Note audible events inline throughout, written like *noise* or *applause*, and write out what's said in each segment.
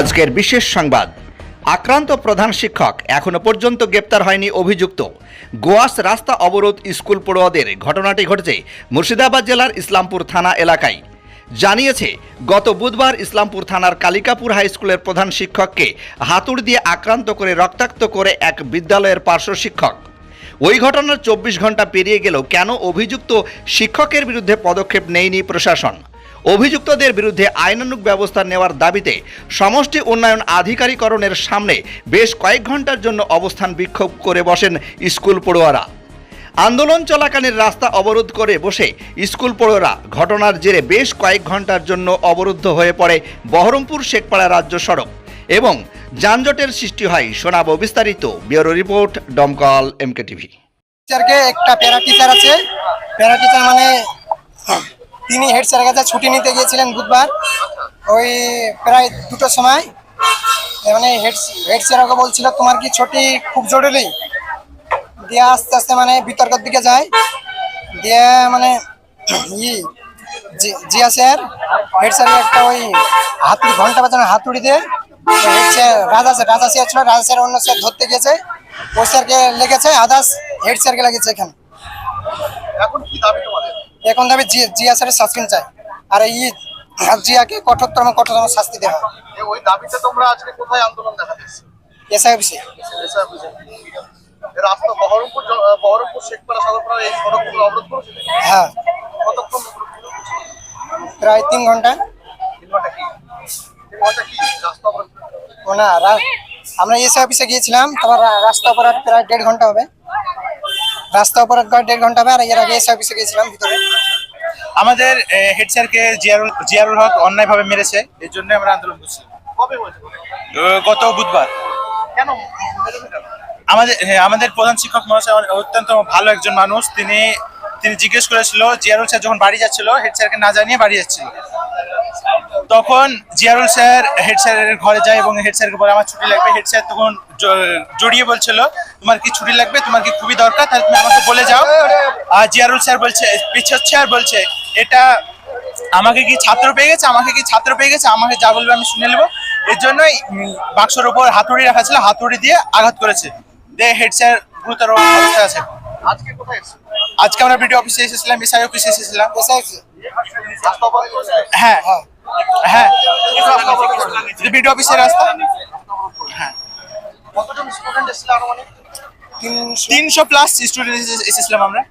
আজকের বিশেষ সংবাদ। আক্রান্ত প্রধান শিক্ষক এখনও পর্যন্ত গ্রেপ্তার হয়নি অভিযুক্ত। গোয়াস রাস্তা অবরোধ স্কুল পড়ুয়াদের ঘটনাটি ঘটেছে মুর্শিদাবাদ জেলার ইসলামপুর থানা এলাকায়। জানিয়েছে, গত বুধবার ইসলামপুর থানার কালিকাপুর হাই স্কুলের প্রধান শিক্ষককে হাতুড় দিয়ে আক্রান্ত করে রক্তাক্ত করে এক বিদ্যালয়ের পার্শ্ব শিক্ষক। ওই ঘটনার চব্বিশ ঘণ্টা পেরিয়ে গেলেও কেন অভিযুক্ত শিক্ষকের বিরুদ্ধে পদক্ষেপ নেয়নি প্রশাসন? অভিযুক্তদের বিরুদ্ধে আইনানুগ ব্যবস্থা নেওয়ার দাবিতে সমষ্টি উন্নয়ন আধিকারিকরণের সামনে বেশ কয়েক ঘণ্টার জন্য অবস্থান বিক্ষোভ করে বসেন স্কুল পড়ুয়ারা। আন্দোলন চলাকালীন রাস্তা অবরোধ করে বসে স্কুল পড়ুয়ারা ঘটনার জেরে বেশ কয়েক ঘণ্টার জন্য অবরুদ্ধ হয়ে পড়ে বহরমপুর শেখপাড়া রাজ্য সড়ক এবং যানজটের সৃষ্টি হয় শোনাবো বিস্তারিত। Bureau report Domkal MK TV টিচারকে একটা প্যারা টিচার আছে। প্যারা টিচার মানে তিনি হেড স্যারের কাছে ছুটি নিতে গিয়েছিলেন বুধবার। ওই প্রায় দুটোর সময়। মানে হেড হেড স্যার ওকে বলছিল, তোমার কি ছুটি খুব জরুরি? দিয়ে আস্তে আস্তে মানে বিতর্কের দিকে যায়। দিয়ে মানে *clears throat* ই জিয়া স্যার, হেড স্যারের একটা ওই হাতুড়ি, ঘণ্টা বাজানো হাতুড়ি দিয়ে head sir, Raja sir Raja sir ছিল, রাজা স্যার অন্য স্যার ধরতে গেছে ওই স্যারকে লেগেছে আদার্স হেড স্যারকে লেগেছে এখানে। এখন কি দাবি তোমাদের? এখন দাবি জিয়া স্যারের সাসপেন্ড চাই। আর এই জিয়াকে কঠোরতম কঠোরতম শাস্তি দেওয়া। ওই দাবিতে তোমরা আজকে কোথায় আন্দোলন দেখা দিচ্ছ এসআই অফিসে রাস্তা বহরমপুর বহরমপুর শেখপাড়া সাগরপাড়া এই সড়কগুলো অবরোধ করেছিল? হ্যাঁ। কতক্ষণ প্রায় তিন ঘণ্টা। তিন ঘণ্টা কি? তিন ঘণ্টা কি? রাস্তা অবরোধ? ও না রা- আমরা এসআই অফিসে গিয়েছিলাম তারপর রাস্তা অপরাধ প্রায় দেড় ঘণ্টা হবে। রাস্তা করে দেড় ঘণ্টা হবে আর এর আগে এসআই অফিসে গিয়েছিলাম ভিতরে। আমাদের হেড স্যারকে জিয়ারুল জিয়ারুল হক অন্যায়ভাবে মেরেছে এর জন্য আমরা আন্দোলন করছি। গত বুধবার। কেন? আমাদের আমাদের প্রধান শিক্ষক মহাশয় অত্যন্ত ভালো একজন মানুষ। তিনি তিনি জিজ্ঞেস করেছিল জিয়ারুল স্যার যখন বাড়ি যাচ্ছিল হেড স্যারকে না জানিয়ে বাড়ি যাচ্ছিল। তখন জিয়ারুল স্যার হেড স্যারের ঘরে যায় এবং হেড স্যারকে বলে আমার ছুটি লাগবে। হেড স্যার তখন জ- জড়িয়ে বলছিল তোমার কি ছুটি লাগবে? তোমার কি খুবই দরকার? তাহলে তুমি আমাকে বলে যাও। আর জিয়ারুল স্যার বলছে পিছচ্ছে আর বলছে এটা আমাকে কি ছাত্র পেয়ে গেছে? আমাকে কি ছাত্র পেয়ে গেছে? আমাকে যা বলবে আমি শুনে নেব। এর জন্যই বাক্সর উপর হাতুড়ি রাখা ছিল হাতুড়ি দিয়ে আঘাত করেছে। দে হেড স্যার গুরুতর অবস্থায় আছে। আজকে কোথায় আজকে আমরা বিডিও অফিসে এসেছিলাম এসআই অফিসে এসেছিলাম। হ্যাঁ। হ্যাঁ। হ্যাঁ। বিডিও অফিসের রাস্তা। হ্যাঁ। কতজন স্টুডেন্ট এসেছিল আনুমানিক? তিনশো প্লাস স্টুডেন্ট এসেছিলাম আমরা।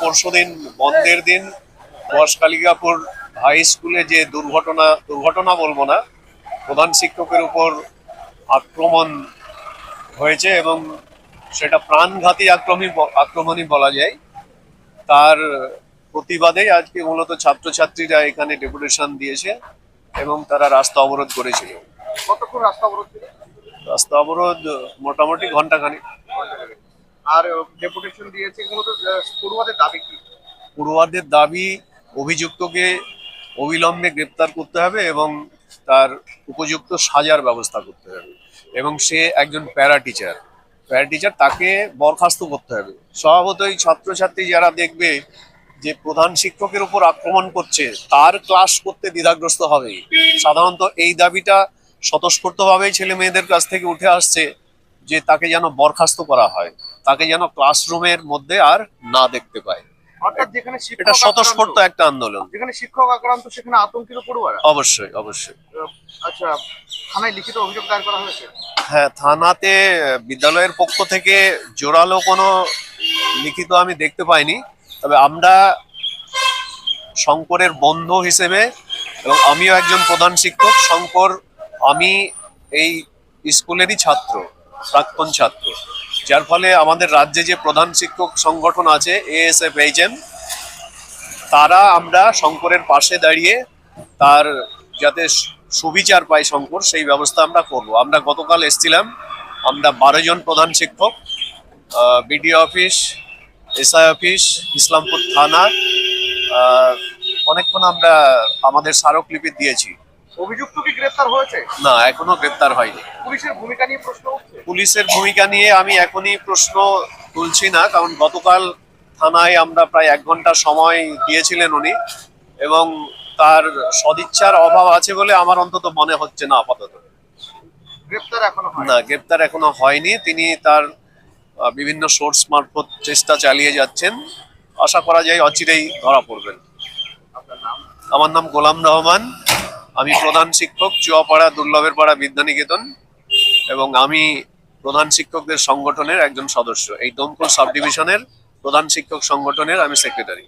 পরশুদিন বন্ধের দিন বসকালিকাপুর হাই স্কুলে যে দুর্ঘটনা দুর্ঘটনা বলব না প্রধান শিক্ষকের উপর আক্রমণ হয়েছে এবং সেটা প্রাণঘাতী আক্রমী আক্রমণই বলা যায়। তার প্রতিবাদে আজকে মূলত ছাত্রছাত্রীরা এখানে ডেপুটেশন দিয়েছে এবং তারা রাস্তা অবরোধ করেছিল। কতক্ষণ রাস্তা অবরোধ ছিল? রাস্তা অবরোধ মোটামুটি ঘন্টাখানিক আর ডেপুটেশন দিয়েছে মূলত পড়ুয়াদের দাবি কি? পড়ুয়াদের দাবি অভিযুক্তকে অবিলম্বে গ্রেপ্তার করতে হবে এবং তার উপযুক্ত সাজার ব্যবস্থা করতে হবে। এবং সে একজন প্যারা টিচার। প্যারা টিচার তাকে বরখাস্ত করতে হবে। স্বভাবতই ছাত্রছাত্রী যারা দেখবে যে প্রধান শিক্ষকের উপর আক্রমণ করছে তার ক্লাস করতে দ্বিধাগ্রস্ত হবে। সাধারণত এই দাবিটা স্বতঃস্ফূর্তভাবেই ছেলে মেয়েদের কাছ থেকে উঠে আসছে যে তাকে যেন বরখাস্ত করা হয় তাকে যেন ক্লাসরুমের মধ্যে আর না দেখতে পায়। যেখানে এটা স্বতঃস্ফূর্ত একটা আন্দোলন। যেখানে শিক্ষক আক্রান্ত সেখানে আতঙ্কিত পড়ুয়ারা? অবশ্যই অবশ্যই। আচ্ছা থানায় লিখিত অভিযোগ দায়ের করা হয়েছে? হ্যাঁ থানাতে বিদ্যালয়ের পক্ষ থেকে জোরালো কোনো লিখিত আমি দেখতে পাইনি তবে আমরা শঙ্করের বন্ধু হিসেবে এবং আমিও একজন প্রধান শিক্ষক শঙ্কর আমি এই স্কুলেরই ছাত্র, প্রাক্তন ছাত্র। যার ফলে আমাদের রাজ্যে যে প্রধান শিক্ষক সংগঠন আছে এএসএফ এইচএম তারা আমরা শঙ্করের পাশে দাঁড়িয়ে তার যাতে সুবিচার পায় শঙ্কর, সেই ব্যবস্থা আমরা করব। আমরা গতকাল এসেছিলাম, আমরা বারো জন প্রধান শিক্ষক BDO office, SI office, Islampur থানা অনেকক্ষণ আমরা আমাদের স্মারকলিপি দিয়েছি। অভিযুক্ত কি গ্রেফতার হয়েছে? না এখনও গ্রেপ্তার হয়নি। পুলিশের ভূমিকা নিয়ে প্রশ্ন উঠছে? পুলিশের ভূমিকা নিয়ে আমি এখনই প্রশ্ন তুলছি না কারণ গতকাল থানায় আমরা প্রায় এক ঘণ্টা সময় দিয়েছিলেন উনি এবং তার সদিচ্ছার অভাব আছে বলে আমার অন্তত মনে হচ্ছে না আপাতত। গ্রেপ্তার এখনও না গ্রেপ্তার এখনও হয়নি। তিনি তার বিভিন্ন সোর্স মারফত চেষ্টা চালিয়ে যাচ্ছেন। আশা করা যায় অচিরেই ধরা পড়বেন। আমার নাম গোলাম রহমান। আমি প্রধান শিক্ষক চুয়াপাড়া দুর্লভের পাড়া বিদ্যানিকেতন এবং আমি প্রধান শিক্ষকদের সংগঠনের একজন সদস্য। এই দমকল সাব ডিভিশনের প্রধান শিক্ষক সংগঠনের আমি সেক্রেটারি।